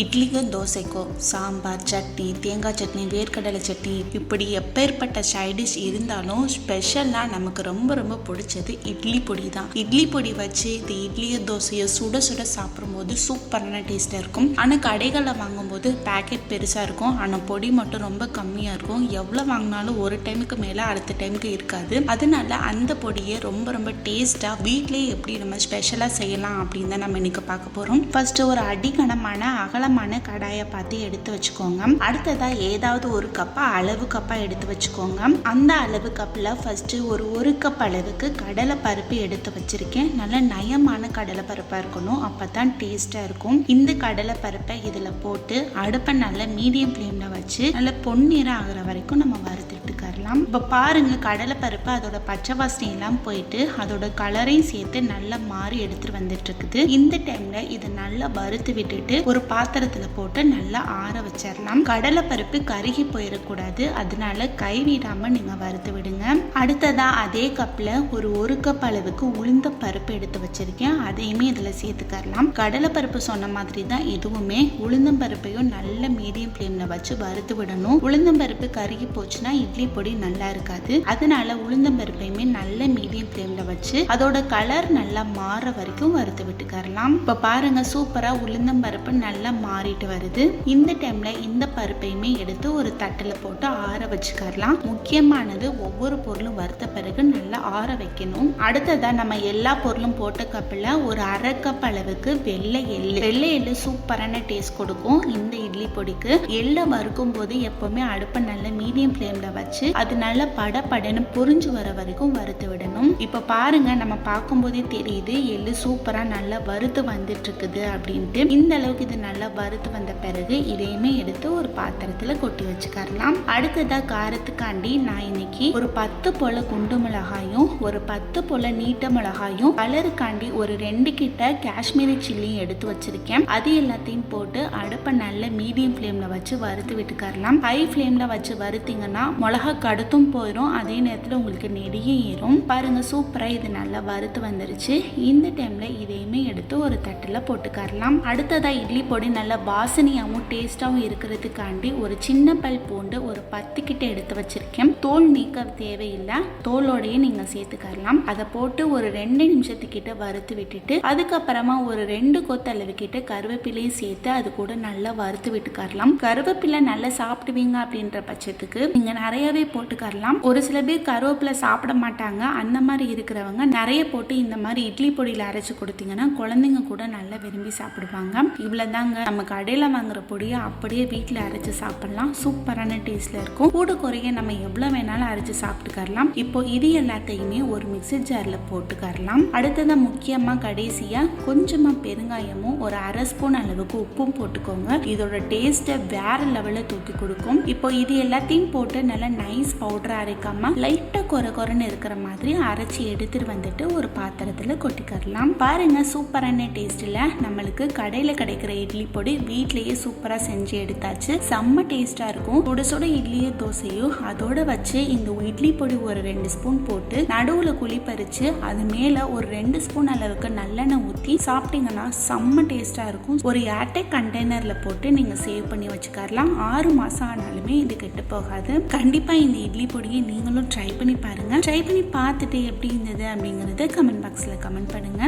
இட்லிக்கும் தோசைக்கும் சாம்பார் சட்னி தேங்காய் சட்னி வேர்க்கடலை சட்னி இப்படி எப்பேற்பட்ட சைடிஷ் இருந்தாலும் ஸ்பெஷலாக நமக்கு ரொம்ப ரொம்ப பிடிச்சது இட்லி பொடி தான் இட்லி பொடி வச்சு இந்த இட்லியோ தோசையோ சுட சுட சாப்பிடும்போது சூப்பரான டேஸ்ட்டாக இருக்கும். ஆனால் கடைகளில் வாங்கும்போது பேக்கெட் பெருசாக இருக்கும். ஆனால் பொடி மட்டும் ரொம்ப கம்மியாக இருக்கும். எவ்வளோ வாங்கினாலும் ஒரு டைமுக்கு மேலே அடுத்த டைமுக்கு இருக்காது. அதனால அந்த பொடியை ரொம்ப ரொம்ப டேஸ்ட்டாக வீட்லேயே எப்படி நம்ம ஸ்பெஷலாக செய்யலாம் அப்படின்னு தான் நம்ம இன்னைக்கு பார்க்க போகிறோம் ஃபஸ்ட்டு ஒரு அடிகனமான அகலமான கடாயை பார்த்து எடுத்து வச்சுக்கோங்க. அடுத்ததா ஏதாவது ஒரு கப்பாக அளவு கப்பா எடுத்து வச்சுக்கோங்க. அந்த அளவு கப்பில் ஃபஸ்ட்டு ஒரு ஒரு கப் அளவுக்கு கடலை பருப்பு எடுத்து வச்சிருக்கேன். நல்ல நயமான கடலை பருப்பாக இருக்கணும். அப்போ தான் டேஸ்ட்டாக இருக்கும். இந்த கடலை பருப்பை இதில் போட்டு அடுப்பை நல்லா மீடியம் ஃப்ளேமில் வச்சு நல்ல பொன்னிறம் ஆகிற வரைக்கும் நம்ம வறுத்துட்டுக்கரலாம் இப்போ பாருங்க கடலை பருப்பு அதோட பச்சை வாசனையெல்லாம் போயிட்டு அதோட கலரையும் சேர்த்து நல்லா மாறி எடுத்துட்டு வந்துட்டு இருக்குது. இந்த டைமில் இதை நல்லா வறுத்து விட்டுட்டு ஒரு பாத்திரத்துல போட்டு நல்லா ஆற வச்சிடலாம் கடலை பருப்பு கருகி போயிடக்கூடாது அதனால கைவிடாமல் நீங்க வறுத்து விடுங்க. அடுத்ததா அதே கப்ல ஒரு ஒரு கப் அளவுக்கு உளுந்த பருப்பு எடுத்து வச்சிருக்கேன். அதையுமே இதுல சேர்த்துக்கரலாம். கடலை பருப்பு சொன்ன மாதிரி தான் இதுவுமே உளுந்தம் பருப்பையும் நல்ல மீடியம் ஃப்ளேம்ல வச்சு வறுத்து விடணும். உளுந்தம் பருப்பு கருகி போச்சுன்னா இட்லி பொடி நல்லா இருக்காது. அதனால உளுந்தம் பருப்பையுமே நல்ல மீடியம் ஃப்ளேம்ல வச்சு அதோட கலர் நல்லா மாற வரைக்கும் வறுத்து விட்டுக்கரலாம். இப்போ பாருங்க சூப்பரா உளுந்தம் பருப்பு நல்லா மாறிட்டு வருது. இந்த டைம்ல இந்த பருப்பையுமே எடுத்து ஒரு தட்டில் போட்டு ஆற வச்சுக்கரலாம். முக்கியமானது ஒவ்வொரு பொருளும் வறுத்த பிறகு நல்லா ஆற வைக்கணும். அடுத்ததா நம்ம எல்லா பொருளும் போட்ட கப்பில் ஒரு அரை கப் அளவுக்கு வெள்ளை எள்ளு. வெள்ளை எள்ளு சூப்பரான டேஸ்ட் கொடுக்கும் இந்த இட்லி பொடிக்கு. எள்ளை வறுக்கும் போது எப்பவுமே அடுப்பை நல்ல மீடியம் ஃப்ளேம்ல வச்சு அது நல்லா படபடன்னு புரிஞ்சு வர வரைக்கும் வறுத்து விடணும். இப்போ பாருங்க நம்ம பார்க்கும்போதே தெரியுது எள்ளு சூப்பரா நல்லா வறுத்து வந்துட்டு இருக்குது அப்படின்ட்டு. இந்த அளவுக்கு இது நல்லா வறுத்து வந்த பிறகு இதையுமே எடுத்து ஒரு பாத்திரத்துல கொட்டி வச்சுக்கரலாம். அடுத்ததா காரத்துக்காண்டி நான் இன்னைக்கு ஒரு பத்து போல குண்டு மிளகாயும் ஒரு பத்து போல நீட்ட மிளகாயும் கலருக்காண்டி ஒரு ரெண்டு கிட்ட காஷ்மீரி சில்லியும் எடுத்து வச்சிருக்கேன். அது எல்லாத்தையும் போட்டு அடுப்பை நல்ல மீடியம் ஃப்ளேம்ல வச்சு வறுத்து விட்டுக்கரலாம். ஹை ஃப்ளேம்ல வச்சு வறுத்தீங்கன்னா மிளகா கடுத்தும் போயிடும் அதே நேரத்தில் உங்களுக்கு நெடியும் ஏறும். பாருங்க சூப்பராக இது நல்லா வறுத்து வந்துருச்சு. இந்த டைம்ல இதையுமே எடுத்து ஒரு தட்டில் போட்டுக்கரலாம். அடுத்ததா இட்லி பொடி நல்லா வாசனையாகவும் டேஸ்டாகவும் இருக்கிறதுக்காண்டி ஒரு சின்ன பல் பூண்டு ஒரு பத்து கிட்ட எடுத்து வச்சிருக்கேன். தோல் நீக்க தேவையில்லை. தோலோடையே நீங்க சேர்த்துக்கலாம் அதை போட்டு ஒரு ரெண்டு நிமிஷத்துக்கிட்ட வறுத்து விட்டுட்டு அதுக்கப்புறமா ஒரு ரெண்டு கொத்தளவு கிட்ட கருவேப்பிலையும் சேர்த்து அது கூட நல்லா வறுத்து விட்டுக்கரலாம். கருவேப்பிலை நல்லா சாப்பிடுவீங்க அப்படின்ற பட்சத்துக்கு நீங்க நிறையவே போட்டுக்கரலாம். ஒரு சில பேர் கருவேப்பிலை சாப்பிட மாட்டாங்க. அந்த மாதிரி இருக்கிறவங்க நிறைய போட்டு இந்த மாதிரி இட்லி பொடியில் அரைச்சு கொடுத்தீங்கன்னா குழந்தைங்க கூட நல்லா விரும்பி சாப்பிடுவாங்க. இவ்வளவுதாங்க. நம்ம கடையில் வாங்குற பொடியை அப்படியே வீட்டில் அரைச்சி சாப்பிடலாம். சூப்பரான டேஸ்ட்ல இருக்கும். கூடு குறைய நம்ம எவ்வளோ வேணாலும் அரைச்சி சாப்பிட்டுக்கரலாம் இப்போ இது எல்லாத்தையுமே ஒரு மிக்ஸி ஜாரில் போட்டுக்கரலாம் அடுத்ததான் முக்கியமாக கடைசியாக கொஞ்சமாக பெருங்காயமும் ஒரு அரை ஸ்பூன் அளவுக்கு உப்பும் போட்டுக்கோங்க. இதோட டேஸ்ட்டை வேற லெவலில் தூக்கி கொடுக்கும். இப்போ இது எல்லாத்தையும் போட்டு நல்லா நைஸ் பவுடர் அரைக்காம லைட்டாக குறை குறைன்னு இருக்கிற மாதிரி அரைச்சி எடுத்துட்டு வந்துட்டு ஒரு பாத்திரத்தில் கொட்டிக்கரலாம். பாருங்க சூப்பரான டேஸ்ட்டில் நம்மளுக்கு கடையில் கிடைக்கிற இட்லி பொடி வீட்லேயே சூப்பராக செஞ்சு எடுத்தாச்சு. செம்ம டேஸ்ட்டாக இருக்கும். சுட சுட இட்லியோ தோசையோ அதோட வச்சு இந்த இட்லி பொடி ஒரு ரெண்டு ஸ்பூன் போட்டு நடுவில் குழி பறிச்சு அது மேலே ஒரு ரெண்டு ஸ்பூன் அளவுக்கு நல்லெண்ணெய் ஊற்றி சாப்பிட்டீங்கன்னா செம்ம டேஸ்ட்டாக இருக்கும். ஒரு ஏர்டெக் கண்டெய்னரில் போட்டு நீங்கள் சேவ் பண்ணி வச்சுக்கரலாம். ஆறு மாதம் ஆனாலுமே இது கெட்டு போகாது. கண்டிப்பாக இந்த இட்லி பொடியை நீங்களும் ட்ரை பண்ணி பாருங்கள் ட்ரை பண்ணி பார்த்துட்டு எப்படி இருந்தது அப்படிங்கிறத கமெண்ட் பாக்ஸில் கமெண்ட் பண்ணுங்கள்